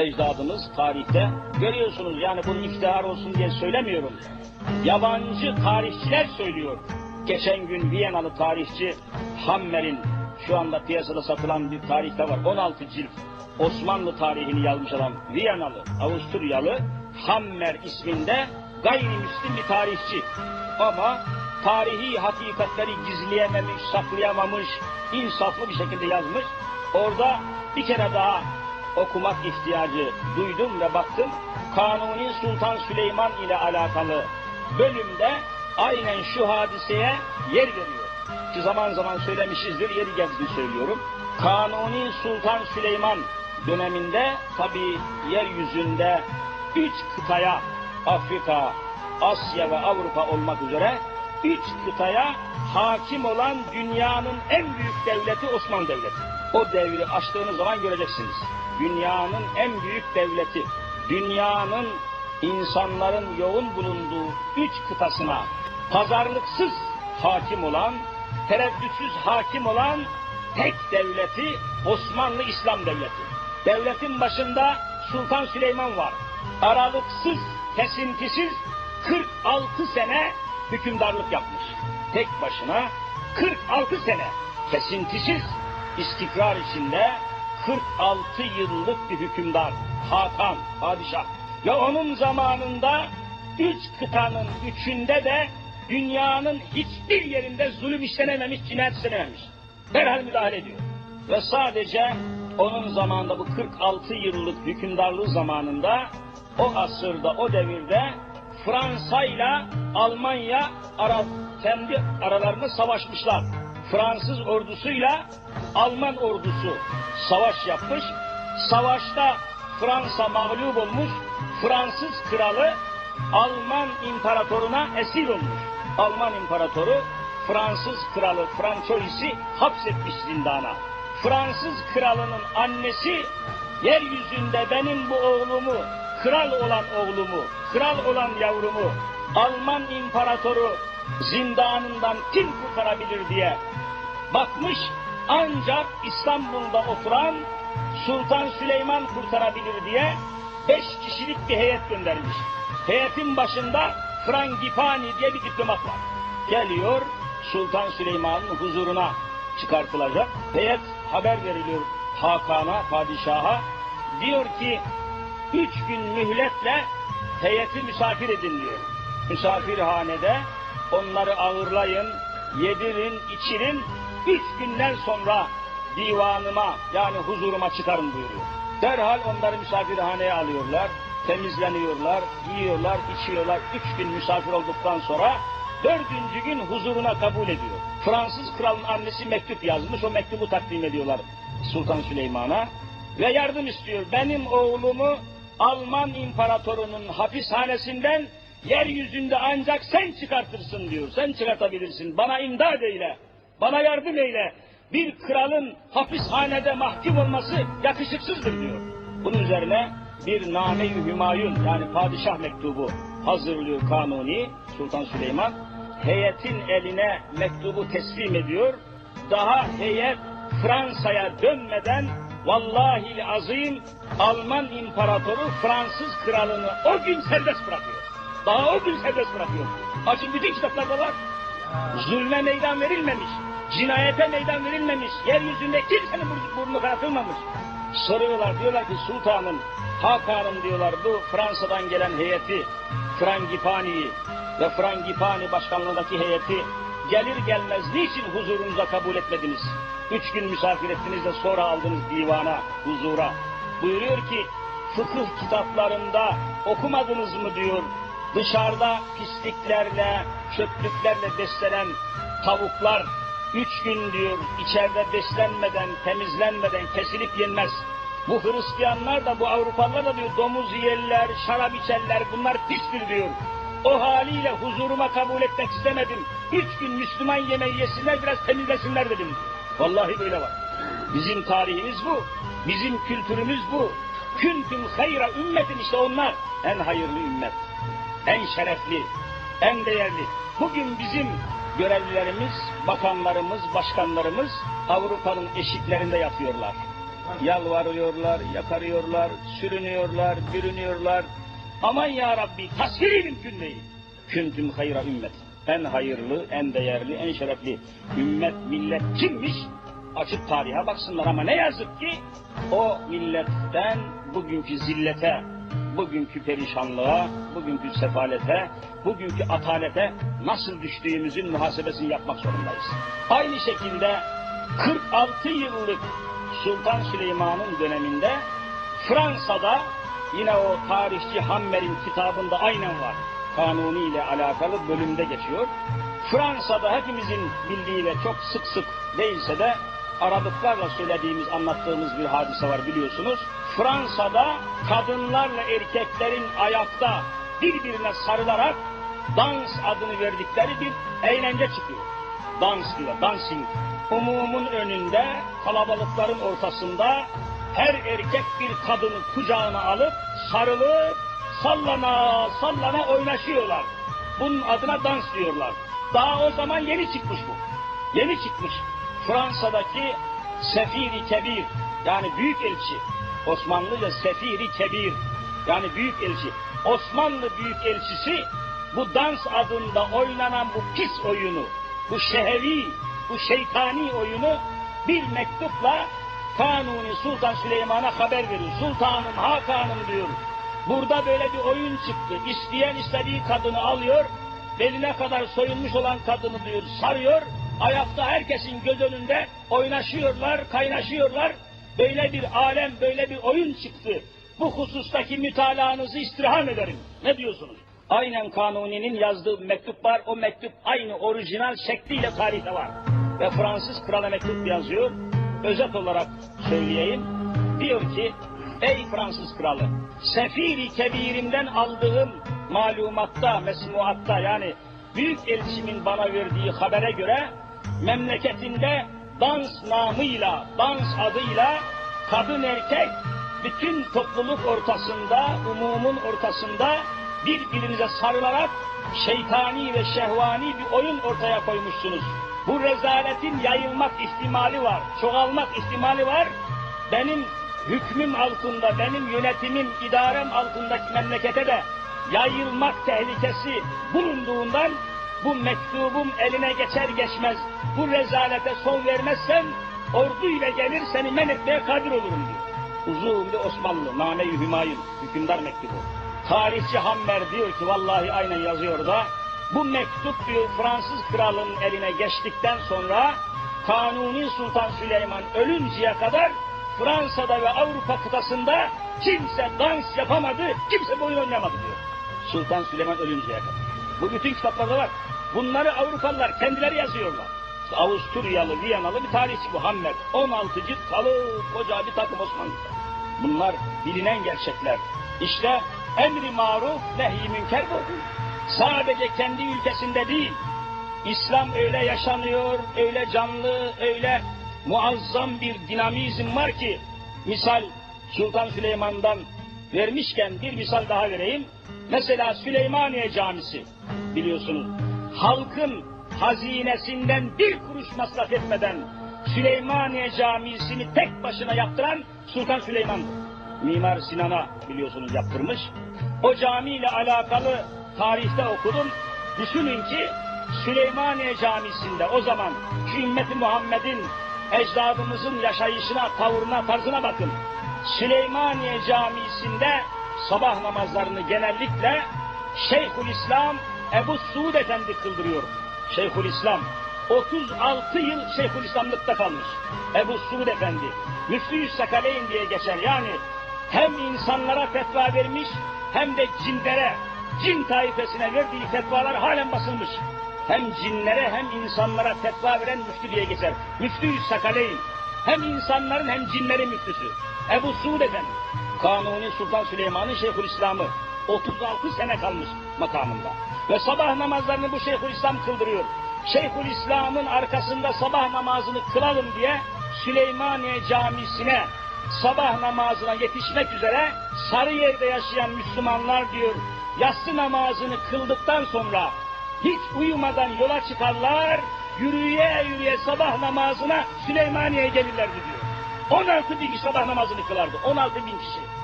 ecdadımız tarihte. Görüyorsunuz yani bunu iftihar olsun diye söylemiyorum. Yabancı tarihçiler söylüyor. Geçen gün Viyenalı tarihçi Hammer'in şu anda piyasada satılan bir tarihte var. 16 cilt Osmanlı tarihini yazmış adam. Viyanalı, Avusturyalı Hammer isminde gayrimüslim bir tarihçi. Ama tarihi hakikatleri gizleyememiş, saklayamamış, insaflı bir şekilde yazmış. Orada bir kere daha okumak ihtiyacı duydum ve baktım. Kanuni Sultan Süleyman ile alakalı bölümde aynen şu hadiseye yer veriyor. Ki zaman zaman söylemişizdir, yeri geldiğini söylüyorum. Kanuni Sultan Süleyman döneminde tabi yeryüzünde üç kıtaya Afrika, Asya ve Avrupa olmak üzere üç kıtaya hakim olan dünyanın en büyük devleti Osmanlı Devleti. O devri açtığınız zaman göreceksiniz. Dünyanın en büyük devleti, dünyanın insanların yoğun bulunduğu üç kıtasına pazarlıksız hakim olan, tereddütsüz hakim olan tek devleti Osmanlı İslam Devleti. Devletin başında Sultan Süleyman var. Aralıksız, kesintisiz 46 sene hükümdarlık yapmış. Tek başına 46 sene kesintisiz istikrar içinde 46 yıllık bir hükümdar, Hakan, padişah. Ve onun zamanında üç kıtanın üçünde de dünyanın hiçbir yerinde zulüm işlenememiş, cinayet işlenememiş. Derhal müdahale ediyor. Ve sadece onun zamanında bu 46 yıllık hükümdarlığı zamanında o asırda, o devirde Fransa ile Almanya ara, kendi aralarında savaşmışlar. Fransız ordusuyla Alman ordusu savaş yapmış. Savaşta Fransa mağlup olmuş. Fransız kralı Alman imparatoruna esir olmuş. Alman imparatoru Fransız kralı Francois'i hapsetmiş zindana. Fransız kralının annesi yeryüzünde benim bu oğlumu, kral olan oğlumu, kral olan yavrumu Alman imparatoru zindanından kim kurtarabilir diye bakmış ancak İstanbul'da oturan Sultan Süleyman kurtarabilir diye beş kişilik bir heyet göndermiş. Heyetin başında Frangipani diye bir diplomat var. Geliyor Sultan Süleyman'ın huzuruna çıkartılacak. Heyet haber veriliyor Hakan'a, padişaha. Diyor ki üç gün mühletle heyeti misafir edin diyor. Misafirhanede onları ağırlayın, yedirin, içirin. Üç günden sonra divanıma yani huzuruma çıkarın buyuruyor. Derhal onları misafirhaneye alıyorlar, temizleniyorlar, yiyorlar, içiyorlar. Üç gün misafir olduktan sonra dördüncü gün huzuruna kabul ediyor. Fransız kralın annesi mektup yazmış, o mektubu takdim ediyorlar Sultan Süleyman'a. Ve yardım istiyor. Benim oğlumu Alman imparatorunun hapishanesinden yeryüzünde ancak sen çıkartırsın diyor. Sen çıkartabilirsin. Bana imdad eyle. Bana yardım eyle. Bir kralın hapishanede mahkum olması yakışıksızdır diyor. Bunun üzerine bir name-i hümayun yani padişah mektubu hazırlıyor Kanuni Sultan Süleyman. Heyetin eline mektubu teslim ediyor. Daha heyet Fransa'ya dönmeden vallahi azim Alman imparatoru Fransız kralını o gün serbest bırakıyor. Daha o gün serbest bırakıyor. Açın bütün kitaplarda var. Zulme meydan verilmemiş. Cinayete meydan verilmemiş. Yeryüzünde kimsenin burnu, kanatılmamış. Soruyorlar diyorlar ki sultanım, Hakan'ım diyorlar bu Fransa'dan gelen heyeti, Frangipani'yi ve Frangipani başkanlığındaki heyeti gelir gelmez niçin huzurunuza kabul etmediniz? Üç gün misafir ettiniz de sonra aldınız divana, huzura. Buyuruyor ki fıkıh kitaplarında okumadınız mı diyor. Dışarıda pisliklerle, çöplüklerle beslenen tavuklar üç gün diyor içeride beslenmeden, temizlenmeden kesilip yenmez. Bu Hristiyanlar da bu Avrupalılar da diyor domuz yerler, şarap içerler bunlar pistir diyor. O haliyle huzuruma kabul etmek istemedim. Üç gün Müslüman yemeği yesinler biraz temizlesinler dedim. Vallahi böyle var. Bizim tarihimiz bu. Bizim kültürümüz bu. Küntüm hayra ümmetin işte onlar. En hayırlı ümmet. En şerefli. En değerli. Bugün bizim görevlilerimiz, bakanlarımız, başkanlarımız Avrupa'nın eşiklerinde yatıyorlar. Yalvarıyorlar, yakarıyorlar, sürünüyorlar, bürünüyorlar. Aman ya Rabbi tasviri mümkün değil. Küntüm hayra ümmet. En hayırlı, en değerli, en şerefli ümmet, millet kimmiş? Açıp tarihe baksınlar ama ne yazık ki o milletten bugünkü zillete, bugünkü perişanlığa, bugünkü sefalete, bugünkü atalete nasıl düştüğümüzün muhasebesini yapmak zorundayız. Aynı şekilde 46 yıllık Sultan Süleyman'ın döneminde Fransa'da yine o tarihçi Hammer'in kitabında aynen var. Kanuni ile alakalı bölümde geçiyor. Fransa'da hepimizin bildiği ve çok sık sık değilse de aradıklarla söylediğimiz, anlattığımız bir hadise var biliyorsunuz. Fransa'da kadınlarla erkeklerin ayakta birbirine sarılarak dans adını verdikleri bir eğlence çıkıyor. Dans diyor, dancing. Umumun önünde, kalabalıkların ortasında her erkek bir kadını kucağına alıp sarılıp sallana sallana oynaşıyorlar. Bunun adına dans diyorlar. Daha o zaman yeni çıkmış bu. Yeni çıkmış. Fransa'daki Sefiri Kebir yani büyük elçi. Osmanlıca Sefiri Kebir yani büyük elçi. Osmanlı büyük elçisi bu dans adında oynanan bu pis oyunu, bu şehevi, bu şeytani oyunu bir mektupla Kanuni Sultan Süleyman'a haber verir. Sultanım, Hakanım diyor. Burada böyle bir oyun çıktı. İsteyen istediği kadını alıyor, beline kadar soyulmuş olan kadını diyor sarıyor, ayakta herkesin göz önünde oynaşıyorlar, kaynaşıyorlar. Böyle bir alem, böyle bir oyun çıktı. Bu husustaki mütalaanızı istirham ederim. Ne diyorsunuz? Aynen Kanuni'nin yazdığı mektup var. O mektup aynı orijinal şekliyle tarihte var. Ve Fransız krala mektup yazıyor. Özet olarak söyleyeyim. Diyor ki, ey Fransız kralı, sefiri kebirimden aldığım malumatta, mesmuatta yani büyük elçimin bana verdiği habere göre memleketinde dans namıyla, dans adıyla kadın erkek bütün topluluk ortasında, umumun ortasında birbirinize sarılarak şeytani ve şehvani bir oyun ortaya koymuşsunuz. Bu rezaletin yayılmak ihtimali var, çoğalmak ihtimali var. Benim hükmüm altında, benim yönetimim, idarem altındaki memlekete de yayılmak tehlikesi bulunduğundan bu mektubum eline geçer geçmez bu rezalete son vermezsem orduyla gelir seni men etmeye kadir olurum diyor. Uzun bir Osmanlı, Name-i Hümayun, hükümdar mektubu. Tarihçi Hammer diyor ki vallahi aynen yazıyor da bu mektup Fransız kralının eline geçtikten sonra Kanuni Sultan Süleyman ölünceye kadar Fransa'da ve Avrupa kıtasında kimse dans yapamadı, kimse boyun oynamadı diyor. Sultan Süleyman ölünceye kadar. Bu bütün kitaplarda var. Bunları Avrupalılar kendileri yazıyorlar. İşte Avusturyalı, Viyanalı bir tarihçi bu Hammer. 16 cilt kalı koca bir takım Osmanlı. Bunlar bilinen gerçekler. İşte emri maruf, nehy münker bu. Sadece kendi ülkesinde değil, İslam öyle yaşanıyor, öyle canlı, öyle muazzam bir dinamizm var ki, misal Sultan Süleyman'dan vermişken bir misal daha vereyim. Mesela Süleymaniye Camisi biliyorsunuz. Halkın hazinesinden bir kuruş masraf etmeden Süleymaniye Camisi'ni tek başına yaptıran Sultan Süleyman'dır. Mimar Sinan'a biliyorsunuz yaptırmış. O camiyle alakalı tarihte okudum. Düşünün ki Süleymaniye Camisi'nde o zaman şu ümmeti Muhammed'in ecdadımızın yaşayışına, tavrına, tarzına bakın. Süleymaniye Camisi'nde sabah namazlarını genellikle Şeyhülislam Ebu Suud Efendi kıldırıyor. Şeyhülislam 36 yıl Şeyhülislamlıkta kalmış. Ebu Suud Efendi. Müftü Sakaleyn diye geçer. Yani hem insanlara fetva vermiş hem de cinlere, cin taifesine verdiği fetvalar halen basılmış. Hem cinlere hem insanlara fetva veren müftü diye geçer. Müftü Sakaleyn. Hem insanların hem cinlerin müftüsü. Ebu Suud. Kanuni Sultan Süleyman'ın Şeyhülislam'ı 36 sene kalmış makamında. Ve sabah namazlarını bu Şeyhülislam kıldırıyor. Şeyhülislam'ın arkasında sabah namazını kılalım diye Süleymaniye Camisi'ne sabah namazına yetişmek üzere Sarıyer'de yaşayan Müslümanlar diyor yatsı namazını kıldıktan sonra hiç uyumadan yola çıkarlar, yürüye yürüye sabah namazına Süleymaniye'ye gelirlerdi diyor. 16 bin kişi sabah namazını kılardı. 16 bin kişi.